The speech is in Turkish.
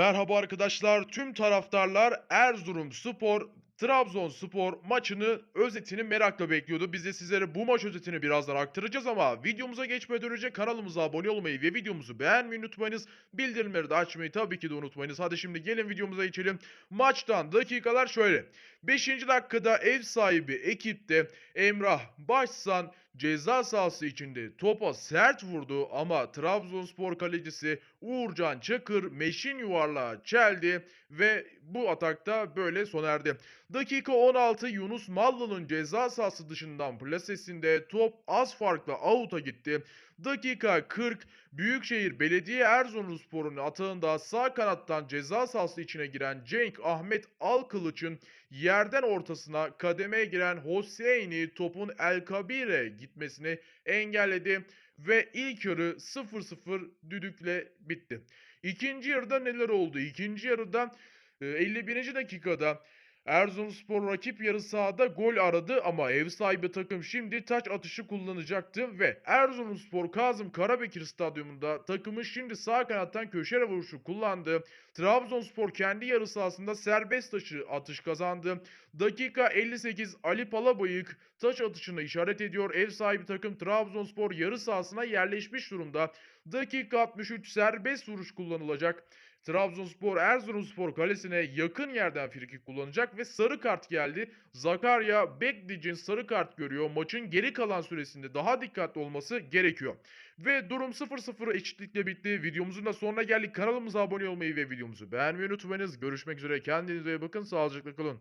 Merhaba arkadaşlar, tüm taraftarlar Erzurumspor Trabzonspor maçını özetini merakla bekliyordu. Biz de sizlere bu maç özetini birazdan aktaracağız ama videomuza geçmeden önce kanalımıza abone olmayı ve videomuzu beğenmeyi unutmayınız. Bildirimleri de açmayı tabii ki de unutmayınız. Hadi şimdi gelin videomuza geçelim. Maçtan dakikalar şöyle. 5. dakikada ev sahibi ekipte Emrah Başsan ceza sahası içinde topa sert vurdu ama Trabzonspor kalecisi Uğurcan Çakır meşin yuvarlağı çeldi ve bu atakta böyle sona erdi. Dakika 16 Yunus Mallı'nın ceza sahası dışından plasesinde top az farkla out'a gitti. Dakika 40 Büyükşehir Belediye Erzurumspor'un atağında sağ kanattan ceza sahası içine giren Cenk Ahmet Alkılıç'ın yerden ortasına kademeye giren Hosseini topun El Kabir'e gitmesini engelledi ve ilk yarı 0-0 düdükle bitti. İkinci yarıda neler oldu? İkinci yarıda e, 51. dakikada Erzurumspor rakip yarı sahada gol aradı ama ev sahibi takım şimdi taç atışı kullanacaktı ve Erzurumspor Kazım Karabekir stadyumunda takımı şimdi sağ kanattan köşe vuruşu kullandı. Trabzonspor kendi yarı sahasında serbest taşı atış kazandı. Dakika 58 Ali Palabıyık taç atışını işaret ediyor. Ev sahibi takım Trabzonspor yarı sahasına yerleşmiş durumda. Dakika 63 serbest vuruş kullanılacak. Trabzonspor Erzurumspor kalesine yakın yerden frikik kullanacak ve sarı kart geldi. Zakarya Bekdic'in sarı kart görüyor. Maçın geri kalan süresinde daha dikkatli olması gerekiyor. Ve durum 0-0 eşitlikle bitti. Videomuzun da sonuna geldik. Kanalımıza abone olmayı ve videomuzu beğenmeyi unutmayınız. Görüşmek üzere. Kendinize iyi bakın. Sağlıcakla kalın.